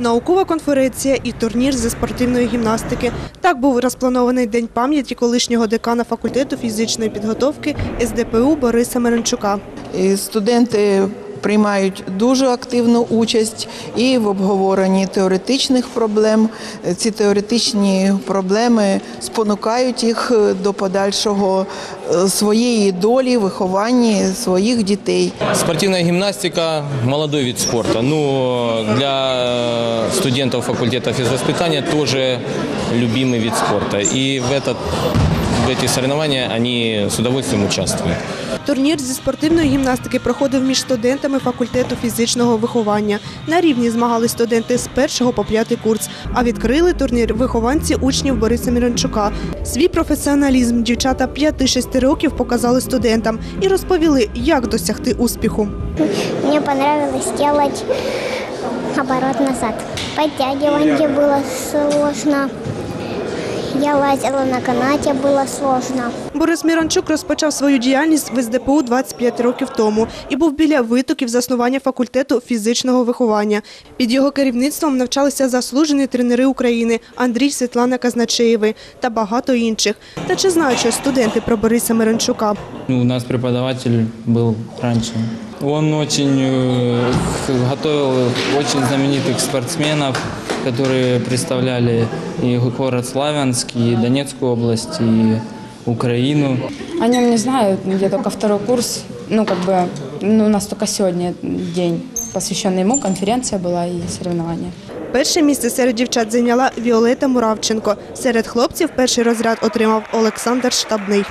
наукова конференція і турнір зі спортивної гімнастики. Так був розпланований день пам'яті колишнього декана факультету фізичної підготовки СДПУ Бориса Меренчука. Студенти приймають дуже активну участь і в обговоренні теоретичних проблем. Ці теоретичні проблеми спонукають їх до подальшого е, своєї долі, виховання своїх дітей. Спортивная гимнастика – молодой вид спорта. Ну, для студентов факультета физвоспитания тоже любимый вид спорта. И в, этот, эти соревнования они с удовольствием участвуют. Турнір зі спортивної гімнастики проходив між студентами факультету фізичного виховання. На рівні змагались студенти з першого по п'ятий курс, а відкрили турнір вихованці учнів Бориса Міранчука. Свій професіоналізм дівчата 5-6 років показали студентам і розповіли, як досягти успіху. Мне понравилось делать оборот назад. Подтягивание было сложно. Я лазила на канате, было сложно. Борис Міранчук розпочав свою діяльність в СДПУ 25 років тому і був біля витоків заснування факультету фізичного виховання. Під його керівництвом навчалися заслужені тренери України Андрій Світлана Казначеєви та багато інших. Та чи знають що студенти про Бориса Миранчука? Ну, У нас преподаватель был раньше. Он очень э, х- готовил очень знаменитых спортсменов, которые представляли и город Славянск, и Донецкую область, и Украину. О нем не знаю, я только второй курс. Ну, как бы, ну, у нас только сегодня день, посвященный ему, конференция была и соревнования. Перше місце серед дівчат зайняла Віолета Муравченко. Серед хлопців перший розряд отримав Олександр Штабний.